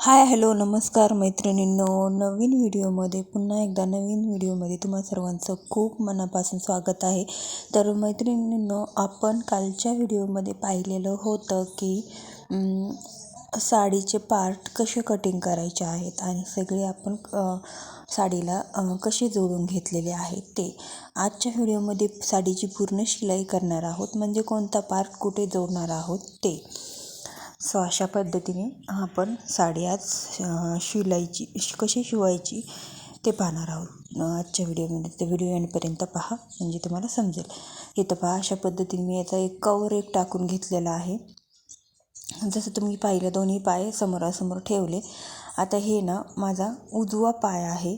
Hi hello नमस्कार मैत्रिणींनो. नवीन व्हिडिओमध्ये पुन्हा एकदा नवीन व्हिडिओमध्ये तुम्हा सर्वांचं खूप मनापासून स्वागत आहे. तर मैत्रिणींनो आपण कालच्या व्हिडिओमध्ये पाहिलेलं होतं की साडीचे पार्ट कसे कटिंग करायचे आहेत आणि सगळे आपण साडीला कसे जोडून घेतलेले आहेत ते. आजच्या व्हिडिओमध्ये साडीची पूर्ण शिलाई करणार आहोत. म्हणजे कोणता पार्ट कुठे जोडणार आहोत ते. सो अशा पद्धतीने आपण साडी आज शिलायची शिलाईची कशी शिवायची ते पाहणार आहोत. आजच्या व्हिडिओमध्ये ते व्हिडिओ एंडपर्यंत पहा म्हणजे तुम्हाला समजेल. इथं पहा अशा पद्धतीने मी याचा एक कवर एक टाकून घेतलेला आहे. जसं तुम्ही पाहिलं दोन्ही पाय समोरासमोर ठेवले. आता हे ना माझा उजवा पाय आहे.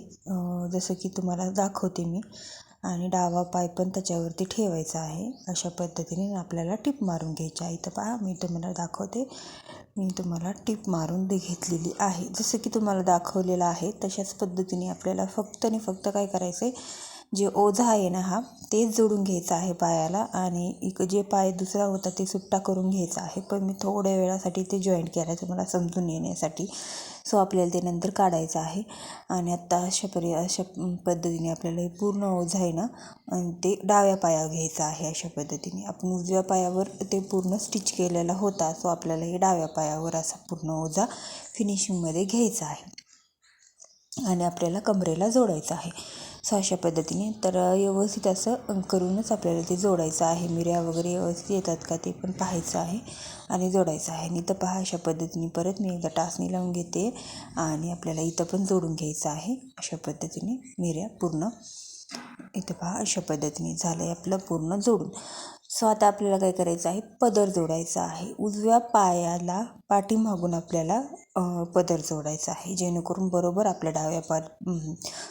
जसं की तुम्हाला दाखवते मी. आणि डावा पाय पण त्याच्यावरती ठेवायचा आहे. अशा पद्धतीने आपल्याला टिप मारून घ्यायची आहे. तर पहा मी तुम्हाला दाखवते. मी तुम्हाला टिप मारून दे घेतलेली आहे. जसं की तुम्हाला दाखवलेलं आहे तशाच पद्धतीने आपल्याला फक्त आणि फक्त काय करायचं आहे जे ओझा आहे ना हा तेच जोडून घ्यायचा आहे पायाला आणि इक जे पाय दुसरा होता ते सुट्टा करून घ्यायचा आहे. पण मी थोड्या वेळासाठी ते जॉईंट केलं तुम्हाला समजून येण्यासाठी. सो आपल्याला ते नंतर काढायचं आहे. आणि आत्ता अशा परि अशा पद्धतीने आपल्याला हे पूर्ण ओझं आहे ना आणि ते डाव्या पायावर घ्यायचं आहे अशा पद्धतीने. आपण उजव्या पायावर ते पूर्ण स्टिच केलेला होता. सो आपल्याला हे डाव्या पायावर असा पूर्ण ओझा फिनिशिंगमध्ये घ्यायचा आहे. आणि आपल्याला कमरेला जोडायचं आहे. सो अशा पद्धतीने. तर व्यवस्थित असं करूनच आपल्याला ते जोडायचं आहे. मिऱ्या वगैरे व्यवस्थित येतात का ते पण पाहायचं आहे आणि जोडायचं आहे. आणि तर पहा अशा पद्धतीने परत मी एकदा टाचणी लावून घेते आणि आपल्याला इथं पण जोडून घ्यायचं आहे. अशा पद्धतीने मिऱ्या पूर्ण इथं पहा अशा पद्धतीने झालं आहे आपलं पूर्ण जोडून. सो आता आपल्याला काय करायचं आहे? पदर जोडायचा आहे. उजव्या पायाला पाठीमागून आपल्याला पदर जोडायचा आहे. जेणेकरून बरोबर आपल्या डाव्या पा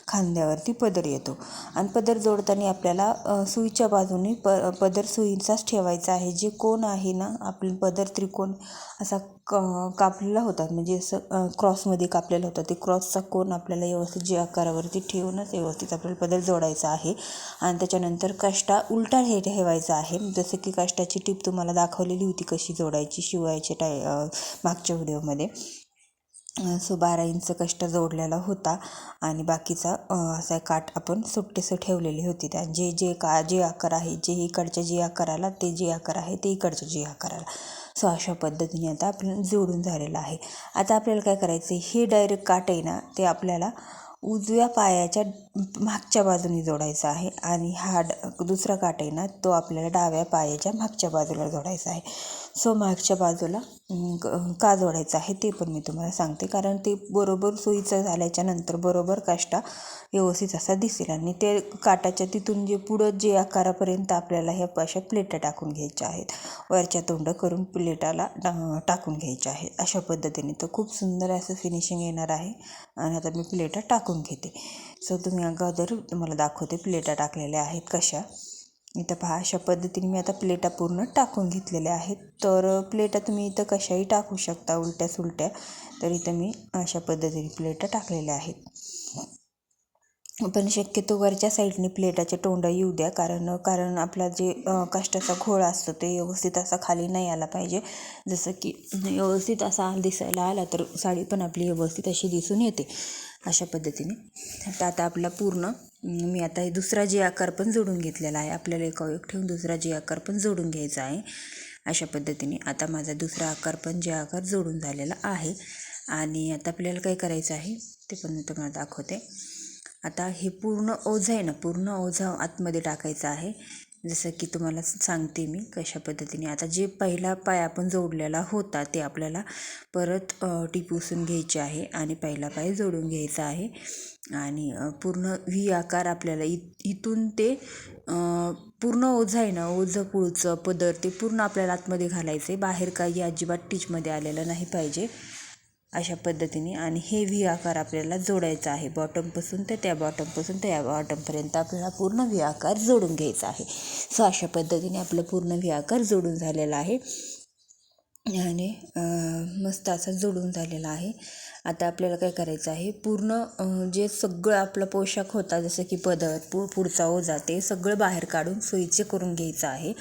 खांद्यावरती पदर येतो. आणि पदर जोडताना आपल्याला सुईच्या बाजूने प पदर सुईचाच ठेवायचा आहे. जे कोण आहे ना आपलं पदर त्रिकोण असा क कापलेला होता. म्हणजे असं क्रॉसमध्ये कापलेला होता. ते क्रॉसचा कोण आपल्याला व्यवस्थित जे आकारावरती ठेवूनच व्यवस्थित आपल्याला पदर जोडायचा आहे. आणि त्याच्यानंतर काष्टा उलटा हे ठेवायचा आहे. जसं की काष्टाची टीप तुम्हाला दाखवलेली होती कशी जोडायची शिवायचे टाय मागच्या व्हिडिओमध्ये. सो बारा इंच कष्ट जोडलेला होता आणि बाकीचा असा काठ आपण सुट्टीसं ठेवलेली होती. त्या जे जे का जे आकार आहे जे इकडच्या जे आकाराला ते जे आकार आहे ते इकडच्या जे आकाराला. सो अशा पद्धतीने आता आपण जोडून झालेलं आहे. आता आपल्याला काय करायचं आहे हे डायरेक्ट काठ आहे ना ते आपल्याला उजव्या पायाच्या मागच्या बाजूने जोडायचा आहे आणि हा ड दुसरा काठ आहे ना तो आपल्याला डाव्या पायाच्या मागच्या बाजूला जोडायचा आहे. सो मागच्या बाजूला का जोडायचं आहे ते पण मी तुम्हाला सांगते. कारण ते बरोबर सोयीचं झाल्याच्यानंतर बरोबर काष्टा व्यवस्थित असा दिसेल. आणि ते काटाच्या तिथून जे पुढं जे आकारापर्यंत आपल्याला ह्या अशा प्लेटा टाकून घ्यायच्या आहेत. वरच्या तोंड करून प्लेटाला टा- टाकून घ्यायच्या आहेत. अशा पद्धतीने तर खूप सुंदर असं फिनिशिंग येणार आहे. आणि आता मी प्लेटा टाकून घेते. सो तुम्ही अगोदर तुम्हाला दाखवते प्लेटा टाकलेल्या आहेत कशा. इथं पहा अशा पद्धतीने मी आता प्लेटा पूर्ण टाकून घेतलेल्या आहेत. तर प्लेटा तुम्ही इथं कशाही टाकू शकता उलट्या सुलट्या तर इथं मी अशा पद्धतीने प्लेटा टाकलेल्या आहेत. पण शक्यतो वरच्या साईडने प्लेटाचे तोंड येऊ द्या कारण कारण आपला जे काष्टाचा घोळ असतो ते व्यवस्थित असा खाली नाही आला पाहिजे. जसं की व्यवस्थित असा दिसायला आला तर साडी पण आपली व्यवस्थित अशी दिसून येते. अशा पद्धतीने. तर आता आपला पूर्ण मी आता हे दुसरा जे आकार पण जोडून घेतलेला आहे आपल्याला एक एक ठेवून दुसरा जे आकार पण जोडून घ्यायचा आहे अशा पद्धतीने आता माझा दुसरा आकार पण जे आकार जोडून झालेला आहे. आणि आता आपल्याला काय करायचं आहे ते पण मी तुम्हाला दाखवते. आता हे पूर्ण ओझं आहे ना पूर्ण ओझं आतमध्ये टाकायचं आहे. जसं की तुम्हाला सांगते मी कशा पद्धतीने. आता जे पहिला पाय आपण जोडलेला होता ते आपल्याला परत टिपूसून घ्यायचे आहे आणि पहिला पाय जोडून घ्यायचा आहे. आणि पूर्ण व्ही आकार आपल्याला इ इथून ते पूर्ण ओझं आहे ना ओझं पुळचं पदर ते पूर्ण आपल्याला आतमध्ये घालायचं आहे बाहेर काही अजिबात टीचमध्ये आलेलं नाही पाहिजे. अशा पद्धतीने आणि हे व्ही आकार आपल्याला जोडायचा आहे. बॉटमपासून ते त्या बॉटमपासून त्या बॉटमपर्यंत आपल्याला पूर्ण व्ही आकार जोडून घ्यायचा आहे. सो अशा पद्धतीने आपलं पूर्ण व्ही आकार जोडून झालेला आहे. आणि मस्त असा जोडून झालेला आहे. आता आपल्याला काय करायचं आहे? पूर्ण जे सगळं आपला पोशाख होता जसं की पदर पु पुढचा ओझा ते सगळं बाहेर काढून सोयीचे करून घ्यायचं आहे.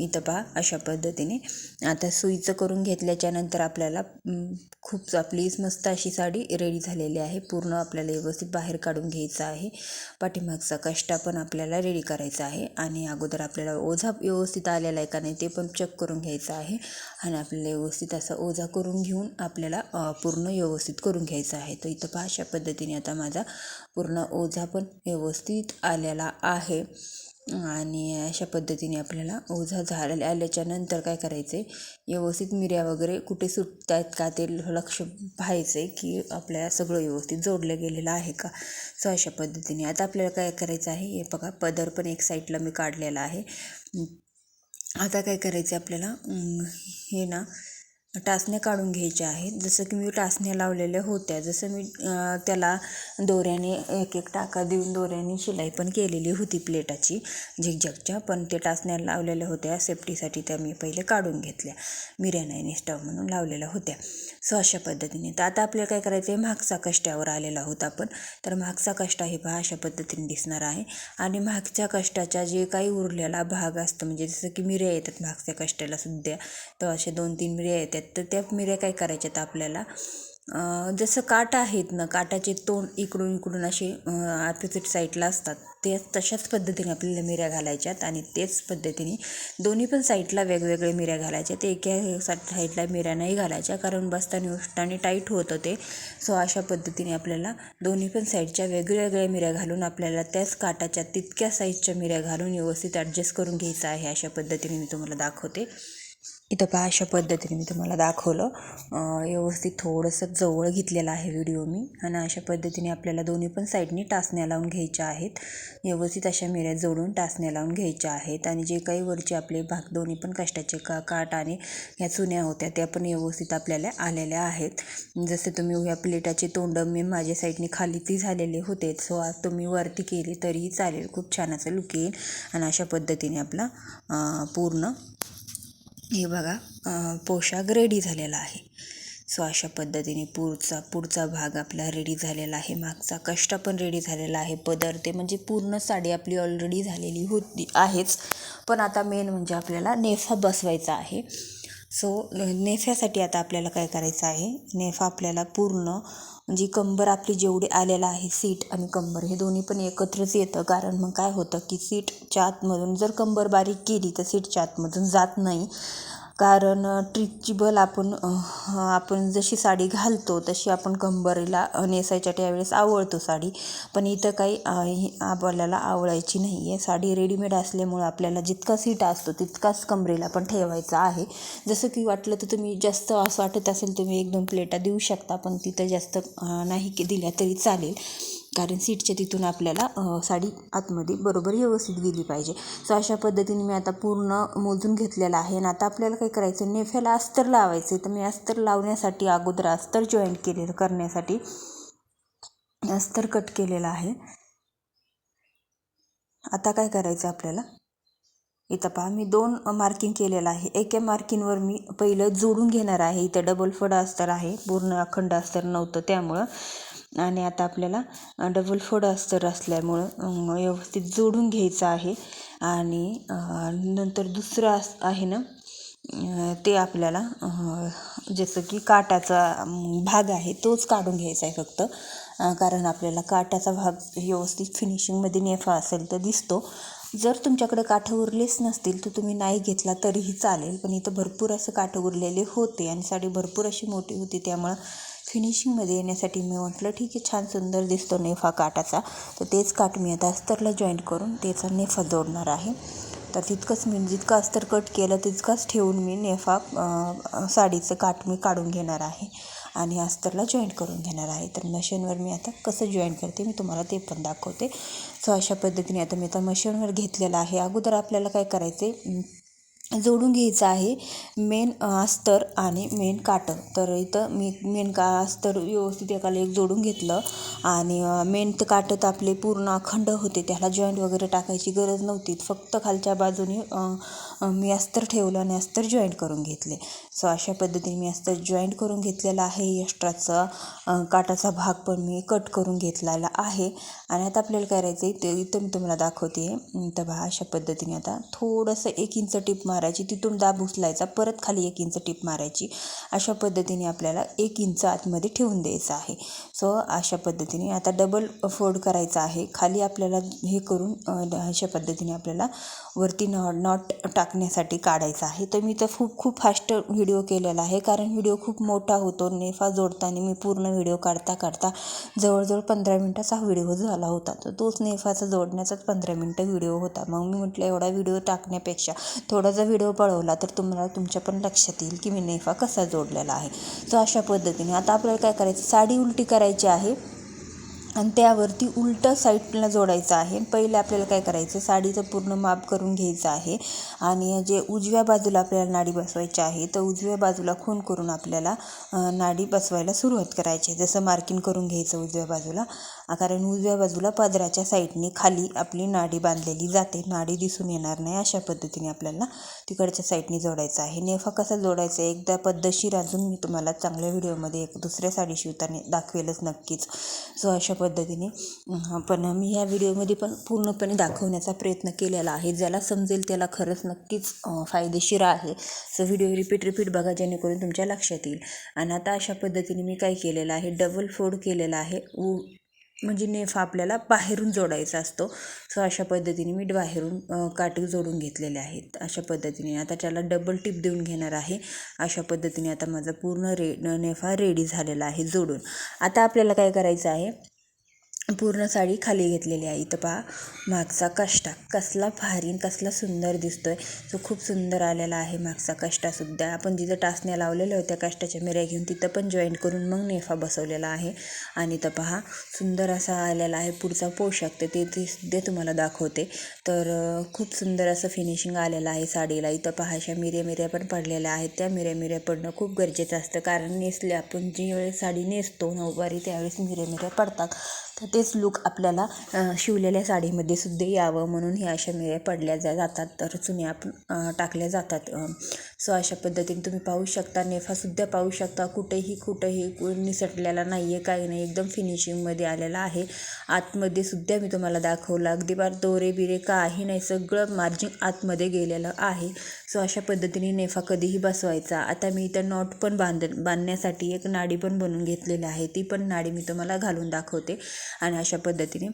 इथं पहा अशा पद्धतीने. आता सोयीचं करून घेतल्याच्या नंतर आपल्याला खूप आपली मस्त अशी साडी रेडी झालेली आहे. पूर्ण आपल्याला व्यवस्थित बाहेर काढून घ्यायचं आहे. पाठीमागचा कष्टा पण आपल्याला रेडी करायचा आहे. आणि अगोदर आपल्याला ओझा व्यवस्थित आलेला आहे का नाही ते पण चेक करून घ्यायचं आहे. आणि आपल्याला व्यवस्थित असा ओझा करून घेऊन आपल्याला पूर्ण व्यवस्थित करून घ्यायचं आहे. तर इथं पहा अशा पद्धतीने आता माझा पूर्ण ओझा पण व्यवस्थित आलेला आहे. आणि अशा पद्धतीने आपल्याला ओझा झालेला आल्याच्यानंतर काय करायचं? आहे व्यवस्थित मिऱ्या वगैरे कुठे सुटत आहेत का ते लक्ष पाहायचं आहे की आपल्याला सगळं व्यवस्थित जोडलं गेलेलं आहे का? सो अशा पद्धतीने आता आपल्याला काय करायचं आहे? हे बघा पदर पण एक साईडला मी काढलेला आहे. आता काय करायचं आहे आपल्याला हे ना टाचण्या काढून घ्यायच्या आहेत. जसं की मी टाचण्या लावलेल्या होत्या जसं मी त्याला दोऱ्याने एक एक टाका देऊन दोऱ्याने शिलाई पण केलेली होती प्लेटाची झिकझॅकच्या. पण ते टाचण्या लावलेल्या होत्या. सेफ्टीसाठी त्या मी पहिले काढून घेतल्या. मिऱ्या नाही स्टव म्हणून लावलेल्या होत्या. सो अशा पद्धतीने. तर आता आपल्याला काय करायचं आहे मागचा कष्टावर आलेला आहोत आपण. तर मागचा कष्ट हे पहा अशा पद्धतीने दिसणार आहे. आणि मागच्या कष्टाच्या जे काही उरलेला भाग असतो म्हणजे जसं की मिऱ्या येतात मागच्या कष्टाला सुद्धा तर असे दोन तीन मिऱ्या येतात. तर त्या मिऱ्या काय करायच्यात आपल्याला? जसं काटा आहेत ना काटाचे तोंड इकडून इकडून असे अपोजिट साईडला असतात. ते तशाच पद्धतीने आपल्याला मिऱ्या घालायच्यात आणि तेच पद्धतीने दोन्ही पण साईडला वेगवेगळे मिऱ्या घालायच्या. ते एका साईडला मिऱ्या नाही घालायच्या कारण बसताना उष्टाने टाईट होतं ते सो अशा पद्धतीने आपल्याला दोन्ही पण साईडच्या वेगवेगळ्या मिऱ्या घालून आपल्याला त्याच काटाच्या तितक्या साईजच्या मिऱ्या घालून व्यवस्थित ॲडजस्ट करून घ्यायचं आहे अशा पद्धतीने मी तुम्हाला दाखवते. इथं पहा अशा पद्धतीने मी तुम्हाला दाखवलं. व्यवस्थित थोडंसं जवळ घेतलेलं आहे व्हिडिओ मी. आणि अशा पद्धतीने आपल्याला दोन्ही पण साईडनी टाचण्या लावून घ्यायच्या आहेत. व्यवस्थित अशा मिऱ्या जोडून टाचण्या लावून घ्यायच्या आहेत. आणि जे काही वरचे आपले भाग दोन्ही पण कष्टाचे का काट आणि ह्या चुन्या होत्या त्या पण व्यवस्थित आपल्याला आलेल्या आहेत. जसे तुम्ही ह्या प्लेटाचे तोंड मी माझ्या साईडने खाली ती झालेले होते. सो आज तुम्ही वरती केली तरीही चालेल. खूप छान असं लुक येईल. आणि अशा पद्धतीने आपला पूर्ण हे बघा पोशाख रेडी झालेला आहे. सो अशा पद्धतीने पुढचा पुढचा भाग आपला रेडी झालेला आहे. मागचा कष्ट पण रेडी झालेला आहे. पदर ते म्हणजे पूर्ण साडी आपली ऑलरेडी झालेली होती आहेच. पण आता मेन म्हणजे आपल्याला नेफा बसवायचा आहे. सो नेफ्यासाठी आता आपल्याला काय करायचं आहे? नेफा आपल्याला पूर्ण म्हणजे कंबर आपली जेवढी आलेला आहे सीट आणि कंबर हे दोन्ही पण एकत्रच येतं. कारण मग काय होतं की सीटच्या आतमधून जर कंबर बारीक केली तर सीटच्या आतमधून जात नाही. कारण ट्रिचेबल आपण आपण जशी साडी घालतो तशी आपण कंबरीला नेसायच्या त्यावेळेस आवळतो साडी. पण इथं काही ही आपल्याला आवळायची नाही आहे साडी रेडीमेड असल्यामुळं आपल्याला जितका सीट असतो तितकाच कंबरेला पण ठेवायचा आहे. जसं की वाटलं तर तुम्ही जास्त असं वाटत असेल तुम्ही एक दोन प्लेटा देऊ शकता पण तिथं जास्त नाही की दिल्या तरी चालेल. कारण सीटच्या तिथून आपल्याला साडी आतमध्ये बरोबर व्यवस्थित गेली पाहिजे. सो अशा पद्धतीने मी आता पूर्ण मोजून घेतलेलं आहे. आणि आता आपल्याला काय करायचं नेफ्याला अस्तर लावायचं आहे तर मी अस्तर लावण्यासाठी अगोदर अस्तर जॉईंट केलेलं करण्यासाठी अस्तर कट केलेलं आहे. आता काय करायचं आपल्याला? इथं पहा मी दोन मार्किंग केलेलं आहे. एका मार्किंगवर मी पहिलं जोडून घेणार आहे. इथं डबल फड अस्तर आहे. पूर्ण अखंड अस्तर नव्हतं त्यामुळं. आणि आता आपल्याला डबल फोड अस्तर असल्यामुळं व्यवस्थित जोडून घ्यायचं आहे. आणि नंतर दुसरं अस आहे ना ते आपल्याला जसं की काटाचा भाग आहे तोच काढून घ्यायचा आहे फक्त. कारण आपल्याला काटाचा भाग व्यवस्थित फिनिशिंगमध्ये नेफा असेल तर दिसतो. जर तुमच्याकडे काठं उरलेच नसतील तर तुम्ही नाही घेतला तरीही चालेल. पण इथं भरपूर असं काठं उरलेले होते आणि साडी भरपूर अशी मोठी होती त्यामुळं फिनिशिंगमध्ये येण्यासाठी मी म्हटलं ठीक आहे छान सुंदर दिसतो नेफा काटाचा. तर तेच काठ मी आता अस्तरला जॉईंट करून त्याचा नेफा जोडणार आहे. तर तितकंच मी जितकं अस्तर कट केलं तितकंच ठेवून मी नेफा साडीचं काठ मी काढून घेणार आहे आणि अस्तरला जॉईंट करून घेणार आहे. तर मशीनवर मी आता कसं जॉईंट करते मी तुम्हाला ते पण दाखवते. सो अशा पद्धतीने आता मी आता मशीनवर घेतलेलं आहे. अगोदर आपल्याला काय करायचं आहे जोडून घ्यायचं आहे. मेन अस्तर आणि मेन काटं तर इथं मी मेन का अस्तर व्यवस्थित एकाला एक जोडून घेतलं आणि मेन तर काटं तर आपले पूर्ण अखंड होते. त्याला जॉईंट वगैरे टाकायची गरज नव्हती. फक्त खालच्या बाजूने मी अस्तर ठेवलं आणि अस्तर जॉईंट करून घेतले. सो अशा पद्धतीने मी अस्तर जॉईंट करून घेतलेला आहे. एक्स्ट्राचा काटाचा भाग पण मी कट करून घेतलेला आहे. आणि आता आपल्याला करायचं आहे ते इथं मी तुम्हाला दाखवते. तर बघा अशा पद्धतीने आता थोडंसं एक इंच टिप मार मारायची तिथून दाब उचलायचा परत खाली एक इंच टिप मारायची अशा पद्धतीने आपल्याला एक इंच आतमध्ये ठेवून द्यायचं आहे. सो अशा पद्धतीने आता डबल फोल्ड करायचा आहे. खाली आपल्याला हे करून अशा पद्धतीने आपल्याला वरती नॉ नॉट टाकण्यासाठी काढायचा आहे. तर मी तर खूप खूप फास्ट व्हिडिओ केलेला आहे. कारण व्हिडिओ खूप मोठा होतो. नेफा जोडताना मी पूर्ण व्हिडिओ काढता काढता जवळजवळ पंधरा मिनटाचा व्हिडिओ झाला होता. तर तोच नेफाचा जोडण्याचाच पंधरा मिनटं व्हिडिओ होता. मग मी म्हटलं एवढा व्हिडिओ टाकण्यापेक्षा थोडा जर व्हिडिओ पळवला तर तुम्हाला तुमच्या पण लक्षात येईल की मी नेफा कसा जोडलेला आहे. तर अशा पद्धतीने आता आपल्याला काय करायचं? साडी उलटी करायची आहे. आणि त्यावरती उलटं साईडला जोडायचं आहे. पहिले आपल्याला काय करायचं साडीचं पूर्ण माप करून घ्यायचं आहे. आणि जे उजव्या बाजूला आपल्याला नाडी बसवायची आहे तर उजव्या बाजूला खून करून आपल्याला नाडी बसवायला सुरुवात करायची जसं मार्किंग करून घ्यायचं उजव्या बाजूला. कारण उजव्या बाजूला पदराच्या साईडने खाली आपली नाडी बांधलेली जाते. नाडी दिसून येणार नाही अशा पद्धतीने आपल्याला तिकडच्या साईडने जोडायचं आहे. नेफा कसा जोडायचा एकदा पद्धतशीर अजून मी तुम्हाला चांगल्या व्हिडिओमध्ये एक दुसऱ्या साडी शिवताना दाखवेलच नक्कीच. सो अशा पद्धतीने. पण मी ह्या व्हिडिओमध्ये पण पूर्णपणे दाखवण्याचा प्रयत्न केलेला आहे. ज्याला समजेल त्याला खरंच नक्कीच फायदेशीर आहे. सो व्हिडिओ रिपीट रिपीट बघा जेणेकरून तुमच्या लक्षात येईल. आणि आता अशा पद्धतीने मी काय केलेलं आहे डबल फोड केलेला आहे. उ म्हणजे नेफा आपल्याला बाहेरून जोडायचा असतो. सो अशा पद्धतीने मी बाहेरून काठी जोडून घेतलेले आहेत. अशा पद्धतीने. आता त्याला डबल टिप देऊन घेणार आहे. अशा पद्धतीने आता माझा पूर्ण रे नेफा रेडी झालेला आहे जोडून. आता आपल्याला काय करायचं आहे? पूर्ण साडी खाली घेतलेली आहे. इथं पहा मागचा कष्टा. कसला भारी कसला सुंदर दिसतोय. तो खूप सुंदर आलेला आहे मागचा कष्टासुद्धा आपण जिथं टाचण्या लावलेल्या होत्या कष्टाच्या मिऱ्या घेऊन तिथं पण जॉईंट करून मग नेफा बसवलेला आहे. आणि तर पहा सुंदर असा आलेला आहे. पुढचा पोशाख तर ते ते सुद्धा तुम्हाला दाखवते. तर खूप सुंदर असं फिनिशिंग आलेलं आहे साडीला. इथं पहा अशा मिऱ्या मिऱ्या पण पडलेल्या आहेत. त्या मिऱ्या मिऱ्या पडणं खूप गरजेचं असतं. कारण नेसले आपण जी वेळेस साडी नेसतो नऊवारी त्यावेळेस मिऱ्या मिऱ्या पडतात. तर ते तेच लूक आपल्याला शिवलेल्या साडीमध्ये सुद्धा यावं म्हणून ह्या अशा मिऱ्या पडल्या जा जातात. तर चुन्या टाकल्या जातात. सो अशा पद्धतीने तुम्ही पाहू शकता नेफासुद्धा पाहू शकता. कुठेही कुठेही निसटलेला नाही आहे काही नाही. एकदम फिनिशिंगमध्ये आलेला आहे. आतमध्ये सुद्धा मी तुम्हाला दाखवला. अगदी बार दोरे बिरे काही नाही. सगळं मार्जिन आतमध्ये गेलेलं आहे. सो अशा पद्धतीने नेफा कधीही बसवायचा. आता मी इथं नॉट पण बांध बांधण्यासाठी एक नाडी पण बनवून घेतलेली आहे. ती पण नाडी मी तुम्हाला घालून दाखवते. आणि अशा पद्धतीने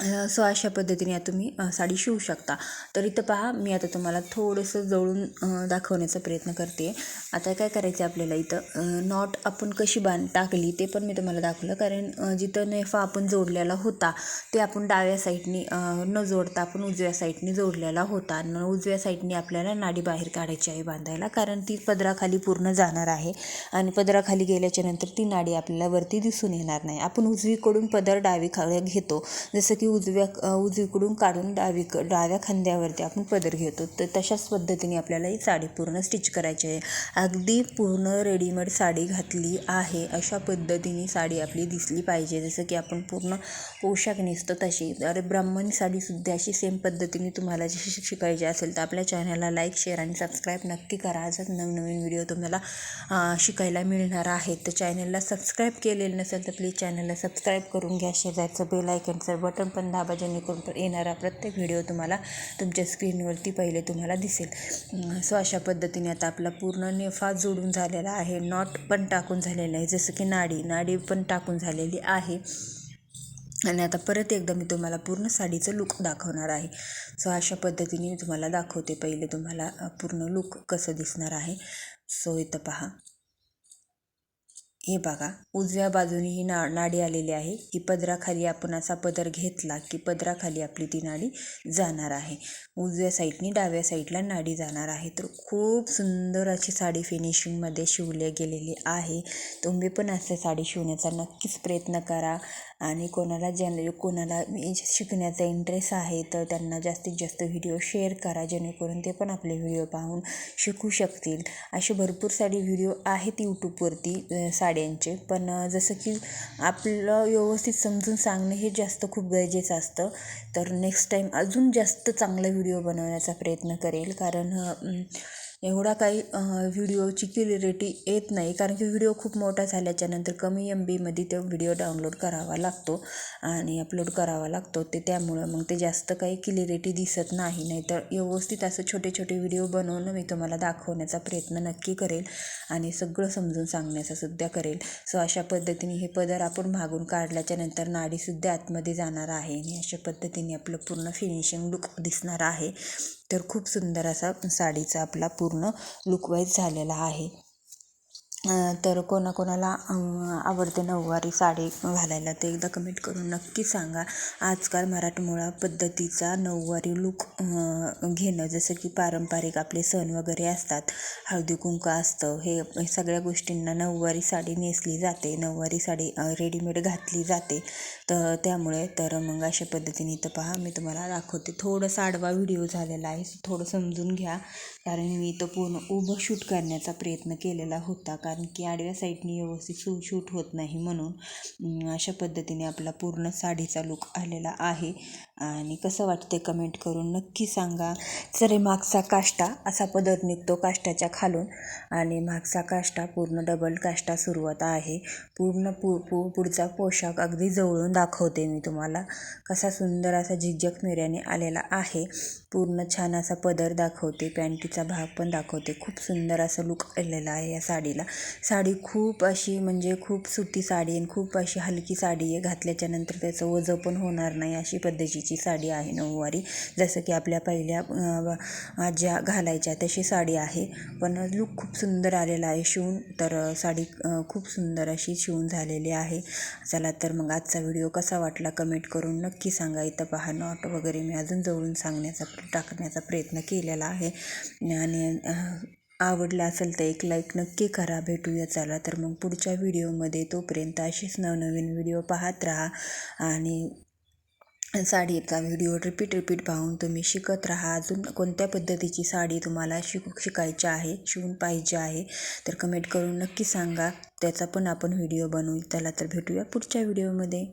सो अशा पद्धतीने आता तुम्ही साडी शिवू शकता. तर इथं पहा मी आता तुम्हाला थोडंसं जवळून दाखवण्याचा प्रयत्न करते. आता काय करायचं आहे आपल्याला इथं? नॉट आपण कशी बांध टाकली ते पण मी तुम्हाला दाखवलं. कारण जिथं नेफा आपण जोडलेला होता ते आपण डाव्या साईडनी न जोडता आपण उजव्या साईडनी जोडलेला होता. न उजव्या साईडनी आपल्याला नाडी बाहेर काढायची आहे बांधायला कारण ती पदराखाली पूर्ण जाणार आहे. आणि पदराखाली गेल्याच्यानंतर ती नाडी आपल्याला वरती दिसून येणार नाही. आपण उजवीकडून पदर डावी खा घेतो. जसं की उजव्या उजवीकडून काढून डावी डाव्या खांद्यावरती आपण पदर घेतो. तर तशाच पद्धतीने आपल्याला ही साडी पूर्ण स्टिच करायची आहे. अगदी पूर्ण रेडीमेड साडी घातली आहे अशा पद्धतीने साडी आपली दिसली पाहिजे. जसं की आपण पूर्ण पोशाख नेसतो तशी. अरे ब्राह्मणी साडीसुद्धा अशी सेम पद्धतीने तुम्हाला जशी शिकायची असेल तर आपल्या चॅनलला लाईक शेअर आणि सबस्क्राईब नक्की करा. आजच नवनवीन व्हिडिओ तुम्हाला शिकायला मिळणार आहेत तर चॅनलला सबस्क्राईब केलेलं नसेल तर प्लीज चॅनलला सबस्क्राईब करून घ्या. शेजारचं बेल आयकनचं बटन पण दाबा जेणेकरून येणारा प्रत्येक व्हिडिओ तुम्हाला तुमच्या स्क्रीनवरती पहिले तुम्हाला दिसेल. सो अशा पद्धतीने आता आपला पूर्ण नेफा जोडून झालेला आहे. नॉट पण टाकून झालेला आहे. जसं की नाडी नाडी पण टाकून झालेली आहे. आणि आता परत एकदा मी तुम्हाला पूर्ण साडीचं लुक दाखवणार आहे. सो अशा पद्धतीने मी तुम्हाला दाखवते पहिले तुम्हाला पूर्ण लुक कसं दिसणार आहे. सो इथं पहा. हे बघा उजव्या बाजूने ही ना नाडी आलेली आहे. की पदराखाली आपण असा पदर घेतला की पदराखाली आपली ती नाडी जाणार आहे. उजव्या साईडनी डाव्या साईडला नाडी जाणार आहे. तर खूप सुंदर अशी साडी फिनिशिंगमध्ये शिवले गेलेली आहे. तुम्ही पण असे साडी शिवण्याचा नक्कीच प्रयत्न करा. आणि कोणाला जन कोणाला शिकण्याचा इंटरेस्ट आहे तर त्यांना जास्तीत जास्त व्हिडिओ शेअर करा. जेणेकरून ते पण आपले व्हिडिओ पाहून शिकू शकतील. असे भरपूर साडी व्हिडिओ आहेत यूट्यूबवरती गाड्यांचे. पण जसं की आपलं व्यवस्थित समजून सांगणे हे जास्त खूप गरजेचं असतं. तर नेक्स्ट टाईम अजून जास्त चांगला व्हिडिओ बनवण्याचा प्रयत्न करेल. कारण एवढा काही व्हिडिओची क्लिरिटी येत नाही. कारण की व्हिडिओ खूप मोठा झाल्याच्यानंतर कमी एम बीमध्ये तो व्हिडिओ डाउनलोड करावा लागतो आणि अपलोड करावा लागतो. ते त्यामुळं मग ते जास्त काही क्लिअरिटी दिसत नाही. नाहीतर व्यवस्थित असं छोटे छोटे व्हिडिओ बनवून मी तुम्हाला दाखवण्याचा प्रयत्न नक्की करेल आणि सगळं समजून सांगण्याचा सुद्धा करेल. सो अशा पद्धतीने हे पदर आपण मागून काढल्याच्या नंतर नाडीसुद्धा आतमध्ये जाणार आहे आणि अशा पद्धतीने आपलं पूर्ण फिनिशिंग लुक दिसणार आहे. तर खूप सुंदर असा साडीचा आपला पूर्ण लुकवाईज झालेला आहे. तर कोणाकोणाला आवडते नऊवारी साडी घालायला ते एकदा कमेंट करून नक्की सांगा. आजकाल मराठमोळा पद्धतीचा नऊवारी लूक घेणं जसं की पारंपरिक आपले सण वगैरे असतात हळदी कुंकू असतं हे सगळ्या गोष्टींना नऊवारी साडी नेसली जाते नऊवारी साडी रेडीमेड घातली जाते. तर त्यामुळे तर मग अशा पद्धतीने इथं पहा मी तुम्हाला दाखवते. थोडंसं आडवा व्हिडिओ झालेला आहे थोडं समजून घ्या. कारण मी इथं पूर्ण उभं शूट करण्याचा प्रयत्न केलेला होता. कारण की आडव्या साईडनी व्यवस्थित शू शूट होत नाही म्हणून अशा पद्धतीने आपला पूर्ण साडीचा लुक आलेला आहे. आणि कसं वाटते कमेंट करून नक्की सांगा. चरे मागचा काष्टा असा पदर निघतो काष्टाच्या खालून. आणि मागचा काष्टा पूर्ण डबल काष्टा सुरुवात आहे. पूर्ण पु पु पुढचा पोशाख अगदी जवळून दाखवते मी तुम्हाला. कसा सुंदर असा झिकझक मेऱ्याने आलेला आहे. पूर्ण छान असा पदर दाखवते. पॅन्टीचा भाग पण दाखवते. खूप सुंदर असा लुक आलेला आहे या साडीला. साडी खूप अशी म्हणजे खूप सुती साडी आणि खूप अशी हलकी साडी आहे. घातल्याच्या नंतर त्याचं वजं पण होणार नाही अशी पद्धतीची. साडी आहे नऊवारी. जसं की आपल्या पहिल्या ज्या घालायच्या तशी साडी आहे. पण लुक खूप सुंदर आलेला आहे शिवून. तर साडी खूप सुंदर अशी शिवून झालेली आहे. चला तर मग आजचा व्हिडिओ कसा वाटला कमेंट करून नक्की सांगा. इथं पहा नॉट वगैरे मी अजून जवळून सांगण्याचा टाकण्याचा प्रयत्न केलेला आहे. आणि आवडला असेल तर एक लाईक नक्की करा. भेटूया चला तर मग पुढच्या व्हिडिओमध्ये. तोपर्यंत अशीच नवनवीन व्हिडिओ पाहत राहा. आणि साडीचा व्हिडिओ रिपीट रिपीट पाहून तुम्ही शिकत राहा. अजून कोणत्या पद्धतीची साडी तुम्हाला शिकू शिकायची आहे शिवून पाहिजे आहे तर कमेंट करून नक्की सांगा. त्याचा पण आपण व्हिडिओ बनवू. त्याला तर भेटूया पुढच्या व्हिडिओमध्ये